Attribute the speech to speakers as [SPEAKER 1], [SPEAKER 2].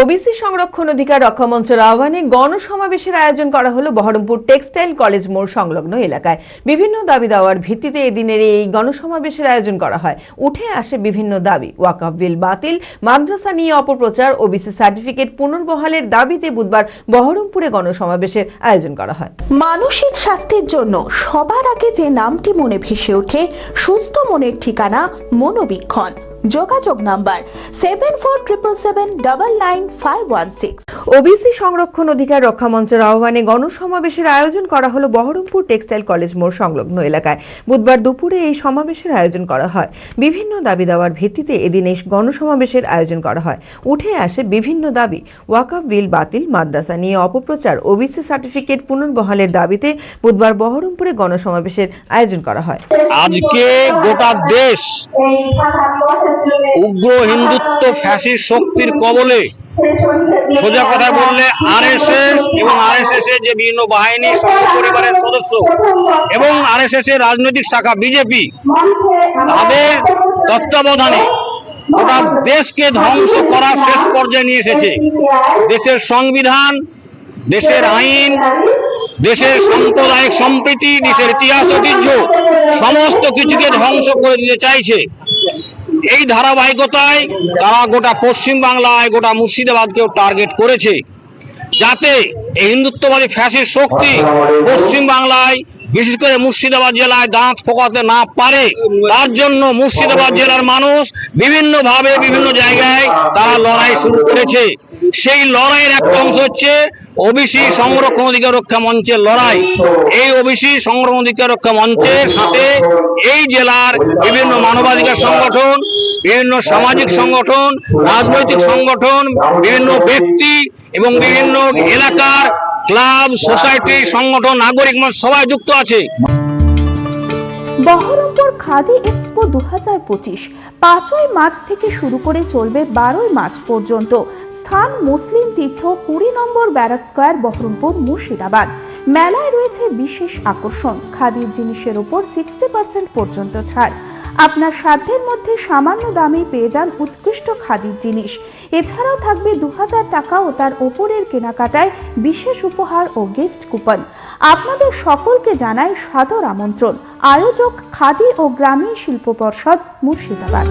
[SPEAKER 1] OBC সংরক্ষণ অধিকার রক্ষা মঞ্চের আহ্বানে গণসমাবেশের আয়োজন করা হলো বহরমপুর টেক্সটাইল কলেজ মোড় সংলগ্ন এলাকায়। বিভিন্ন দাবি দাওয়ার ভিত্তিতে এদিনের এই গণসমাবেশের আয়োজন করা হয়। উঠে আসে বিভিন্ন দাবি। ওয়াকাফ বিল বাতিল, মাদ্রাসা নিয়ে অপপ্রচার, ওবিসি সার্টিফিকেট পুনর্বহালের দাবিতে বুধবার বহরমপুরে গণসমাবেশের আয়োজন করা হয়।
[SPEAKER 2] মানসিক স্বাস্থ্যের জন্য সবার আগে যে নামটি মনে ভেসে ওঠে, সুস্থ মনের ঠিকানা মনোবীক্ষণ। যোগাযোগ number seven four triple seven double nine five one six
[SPEAKER 1] OBC সংরক্ষণ অধিকার রক্ষা মঞ্চের আহ্বানে গণসমাবেশের আয়োজন করা হলো বহরমপুর টেক্সটাইল কলেজ মোড় সংলগ্ন এলাকায়। বুধবার দুপুরে এই সমাবেশের আয়োজন করা হয়। বিভিন্ন দাবি দাওয়ার ভিত্তিতে এদিন এই গণসমাবেশের আয়োজন করা হয়। উঠে আসে বিভিন্ন দাবি। ওয়াকাফ বিল বাতিল মাদ্রাসা নিয়ে অপপ্রচার ওবিসি সার্টিফিকেট পুনর্বহালের দাবিতে বুধবার বহরমপুরে গণসমাবেশের আয়োজন করা হয়।
[SPEAKER 3] আজকে গোটা দেশ উগ্র হিন্দুত্ব ফ্যাসির শক্তির কবলে সোজা কথা বললে আরএসএস এবং আরএসএস এর যে বিভিন্ন বাহিনী পরিবারের সদস্য এবং আরএসএস এর রাজনৈতিক শাখা বিজেপি, তাদের তত্ত্বাবধানে গোটা দেশকে ধ্বংস করার শেষ পর্যায়ে নিয়ে এসেছে। দেশের সংবিধান, দেশের আইন, দেশের সাম্প্রদায়িক সম্প্রীতি, দেশের ইতিহাস, ঐতিহ্য, সমস্ত কিছুকে ধ্বংস করে দিতে চাইছে। এই ধারাবাহিকতায় তারা গোটা পশ্চিম বাংলায়, গোটা মুর্শিদাবাদকেও টার্গেট করেছে। যাতে এই হিন্দুত্ববাদী ফ্যাসির শক্তি পশ্চিম বাংলায়, বিশেষ করে মুর্শিদাবাদ জেলায় দাঁত ফোকাতে না পারে, তার জন্য মুর্শিদাবাদ জেলার মানুষ বিভিন্ন ভাবে বিভিন্ন জায়গায় তারা লড়াই শুরু করেছে। সেই লড়াইয়ের একটা অংশ হচ্ছে ওবিসি সংরক্ষণ অধিকার রক্ষা মঞ্চের লড়াই। এই ওবিসি সংরক্ষণ অধিকার রক্ষা মঞ্চের সাথে এই জেলার বিভিন্ন মানবাধিকার সংগঠন, বিভিন্ন সামাজিক সংগঠন, রাজনৈতিক সংগঠন, বিভিন্ন ব্যক্তি এবং বিভিন্ন এলাকার ক্লাব, সোসাইটি, সংগঠন, নাগরিক মঞ্চ সবাই যুক্ত আছে।
[SPEAKER 2] বহরমপুর খাদি এক্সপো দু হাজার পঁচিশ। পাঁচই মার্চ থেকে শুরু করে চলবে বারোই মার্চ পর্যন্ত। স্থান মুসলিম তীর্থ কুড়ি নম্বর ব্যারাক স্কোয়ার বহরমপুর মুর্শিদাবাদ। মেলায় রয়েছে বিশেষ আকর্ষণ, খাদির জিনিসের উপর সিক্সটি পার্সেন্ট পর্যন্ত ছাড়। আপনার সাধ্যের মধ্যে সামান্য দামে পেয়ে যান উৎকৃষ্ট খাদির জিনিস। এছাড়াও থাকবে দু হাজার টাকা ও তার ওপরের কেনাকাটায় বিশেষ উপহার ও গিফট কুপন আপনাদের সকলকে জানাই সাদর আমন্ত্রণ। আয়োজক খাদি ও গ্রামীণ শিল্প পর্ষদ মুর্শিদাবাদ।